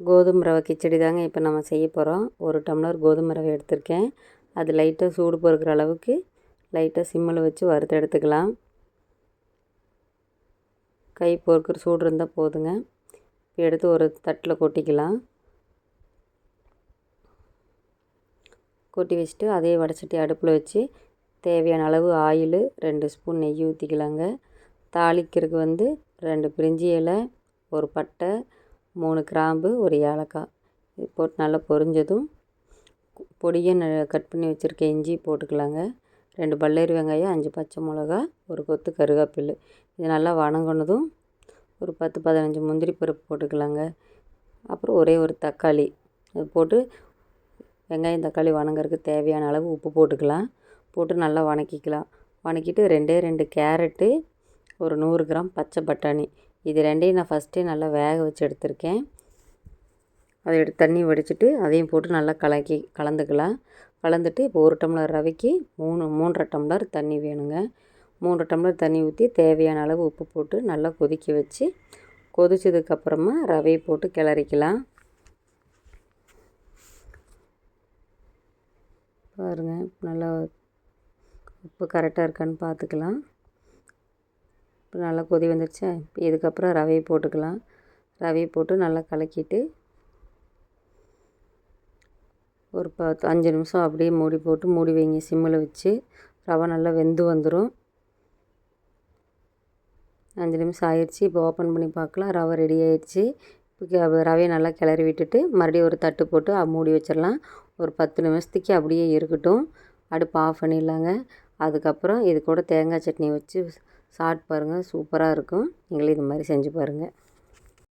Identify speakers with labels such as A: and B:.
A: கோதுமை ரவை கிச்சடி தாங்க இப்போ நம்ம செய்ய போகிறோம். ஒரு டம்ளர் கோதுமை ரவை எடுத்திருக்கேன். அது லைட்டாக சூடு பொறுக்கிற அளவுக்கு லைட்டாக சிம்மில் வச்சு வறுத்து எடுத்துக்கலாம். கை பொறுக்கிற சூடு இருந்தால் போதுங்க. இப்போ எடுத்து ஒரு தட்டில் கொட்டிக்கலாம். கொட்டி வச்சுட்டு அதே வடச்சட்டி அடுப்பில் வச்சு தேவையான அளவு ஆயில் ரெண்டு ஸ்பூன் நெய் ஊற்றிக்கலாங்க தாளிக்கிறதுக்கு வந்து ரெண்டு பிரிஞ்சி இலை ஒரு பட்டை மூணு கிராம்பு ஒரு ஏலக்காய். இது போட்டு நல்லா பொரிஞ்சதும் பொடியை கட் பண்ணி வச்சுருக்க இஞ்சி போட்டுக்கலாங்க. ரெண்டு பல்லேரி வெங்காயம் அஞ்சு பச்சை மிளகா ஒரு கொத்து கருவேப்பிலை இது நல்லா வணங்கினதும் ஒரு பத்து பதினஞ்சு முந்திரி பருப்பு போட்டுக்கலாங்க. அப்புறம் ஒரே ஒரு தக்காளி. அது போட்டு வெங்காயம் தக்காளி வணங்குறதுக்கு தேவையான அளவு உப்பு போட்டுக்கலாம். போட்டு நல்லா வணக்கிக்கலாம். வணக்கிட்டு ரெண்டே ரெண்டு கேரட்டு ஒரு நூறு கிராம் பச்சை பட்டாணி. இது ரெண்டையும் நான் ஃபஸ்ட்டே நல்லா வேக வச்சு எடுத்திருக்கேன். அதை எடுத்து தண்ணி வடிச்சிட்டு அதையும் போட்டு நல்லா கலக்கி கலந்துக்கலாம். கலந்துட்டு இப்போ ஒரு டம்ளர் ரவைக்கு மூணு மூன்றரை டம்ளர் தண்ணி வேணுங்க. மூன்று டம்ளர் தண்ணி ஊற்றி தேவையான அளவு உப்பு போட்டு நல்லா கொதிக்க வச்சு கொதிச்சதுக்கப்புறமா ரவையை போட்டு கிளறிக்கலாம். பாருங்கள் நல்லா உப்பு கரெக்டாக இருக்கான்னு பார்த்துக்கலாம். இப்போ நல்லா கொதி வந்துடுச்சா இப்போ இதுக்கப்புறம் ரவையை போட்டுக்கலாம். ரவையை போட்டு நல்லா கலக்கிட்டு ஒரு பத்து அஞ்சு நிமிஷம் அப்படியே மூடி போட்டு மூடி வைங்க. சிம்மில் வச்சு ரவை நல்லா வெந்து வந்துடும் அஞ்சு நிமிஷம் ஆயிடுச்சு இப்போ ஓப்பன் பண்ணி பார்க்கலாம். ரவை ரெடி ஆயிடுச்சு இப்போ ரவையை நல்லா கிளறி விட்டுட்டு மறுபடியும் ஒரு தட்டு போட்டு மூடி வச்சிடலாம். ஒரு பத்து நிமிஷத்துக்கு அப்படியே இருக்கட்டும். அடுப்பு ஆஃப் பண்ணிடலாங்க. அதுக்கப்புறம் இது கூட தேங்காய் சட்னி வச்சு சாப்பிட்டு பாருங்கள் சூப்பராக இருக்கும். நீங்களும் இது மாதிரி செஞ்சு பாருங்கள்